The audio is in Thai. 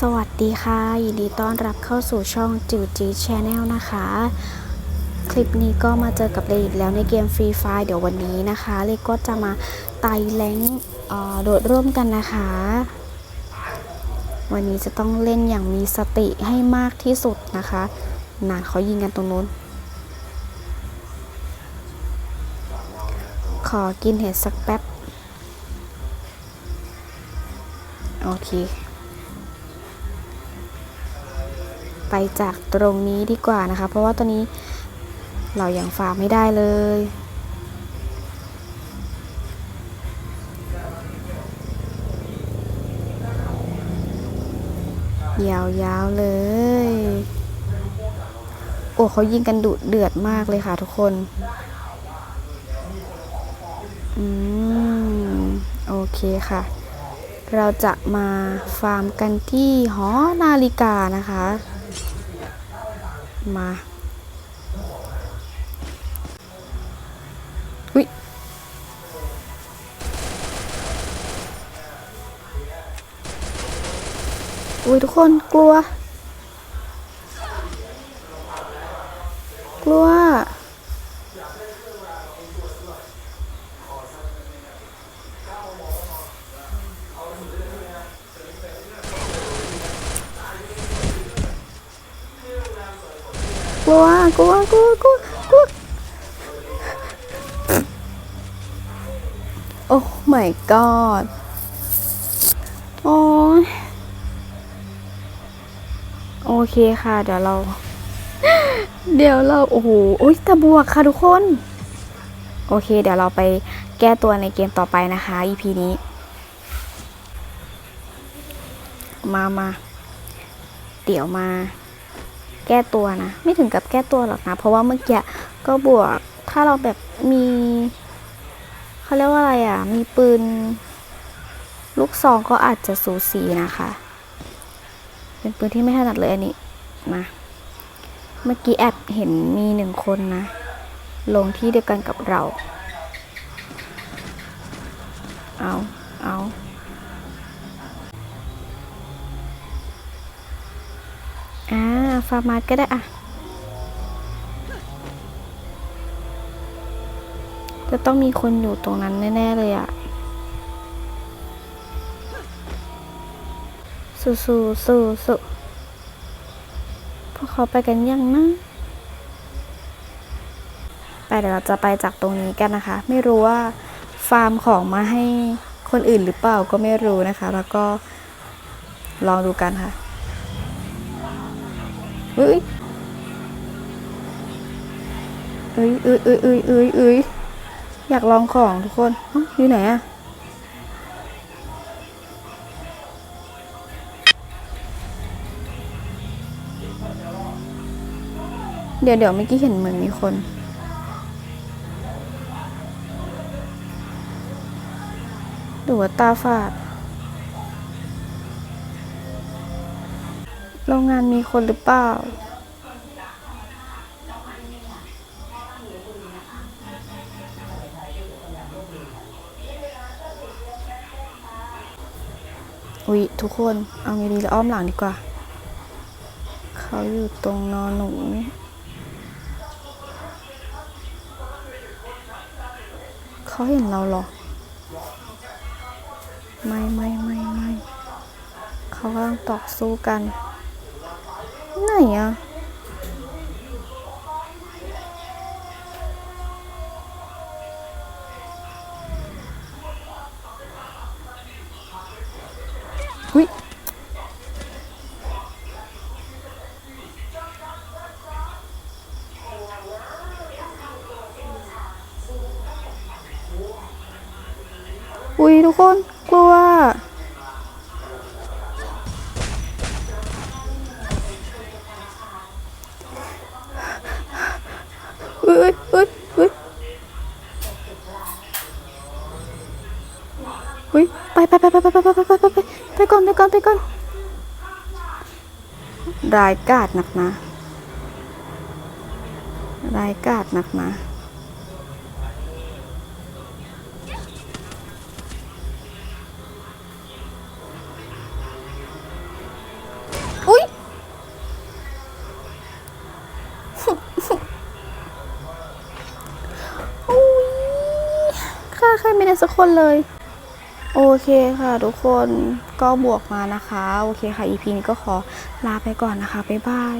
สวัสดีค่ะ ยินดีต้อนรับเข้าสู่ช่องจิวจีชแนลนะคะ คลิปนี้ก็มาเจอกับเลอีกแล้วในเกมฟรีไฟเดี๋ยววันนี้นะคะ เลก็จะมาไต่แรงค์เอ่อโดดร่วมกันนะคะ วันนี้จะต้องเล่นอย่างมีสติให้มากที่สุดนะคะนานเขายิงกันตรงนู้น ขอกินเห็ดสักแป๊บ โอเค ไปจากตรงนี้ดีกว่านะคะ เพราะว่าตอนนี้เรายัางฟาร์มไม่ได้เลย ยาวๆเลย โอ้เขายิงกันดุเดือดมากเลยค่ะทุกคน อืม โอเคค่ะเราจะมาฟาร์มกันที่หอนาฬิกานะคะ มา อุ้ยอุ้ยทุกคนกลัว กลัว กลัวกลัวกลัวกลัวกลัวโอ้ my god โอ้ยโอเคค่ะ เดี๋ยวเรา เดี๋ยวเรา โอ้โหอุ้ยต่บวกค่ะทุกคน โอเค เดี๋ยวเราไปแก้ตัวในเกมต่อไปนะคะ EP นี้ มามา เดี๋ยวมา แก้ตัวนะ ไม่ถึงกับแก้ตัวหรอกนะ เพราะว่าเมื่อกี้ก็บวก ถ้าเราแบบมีเขาเรียกว่าอะไรอะ มีปืน ลูกซองก็อาจจะสูสีนะคะ เป็นปืนที่ไม่ถนัดเลยอันนี้มาเมื่อกี้แอบเห็นมีหนึ่งคนนะ ลงที่เดียวกันกับเรา เอา เอา อ่าฟาร์มาสก็ได้อะจะต้องมีคนอยู่ตรงนั้นแน่ ๆ เลยอะ สู้สู้สู้สู้พวกเขาไปกันยังนะไปเดี๋ยวเราจะไปจากตรงนี้กันนะคะ ไม่รู้ว่าฟาร์มของมาให้คนอื่นหรือเปล่าก็ไม่รู้นะคะ แล้วก็ลองดูกันค่ะ เอ้ยเอ้ยเอ้ยเอ้ยเอ้ยเอ้ยเอ้ยอยากลองของทุกคนเอ้าอยู่ไหนอะเดี๋ยวเดี๋ยวเมื่อกี้เห็นเหมือนมีคน หรือว่าตาฝาด โรงงานมีคนหรือเปล่า อุ๊ย ทุกคน เอาไงดีแล้วอ้อมหลังดีกว่า เขาอยู่ตรงนอนหนูเขาเห็นเราเหรอ ไม่ไม่ไม่ไม่เขากำลังต่อสู้กัน ไหนอะหุยอุ้ยทุกคน อุ้ยไปไปไปไปไปไปไปไปไปไปก่อนไปก่อนไปก่อนรายกาดหนักนะรายกาดหนักนะอุ้ยอุ้ยฆ่าใครไม่ได้สักคนเลย โอเคค่ะทุกคนก็บวกมานะคะ โอเคค่ะ EP นี้ก็ขอลาไปก่อนนะคะ บ๊ายบาย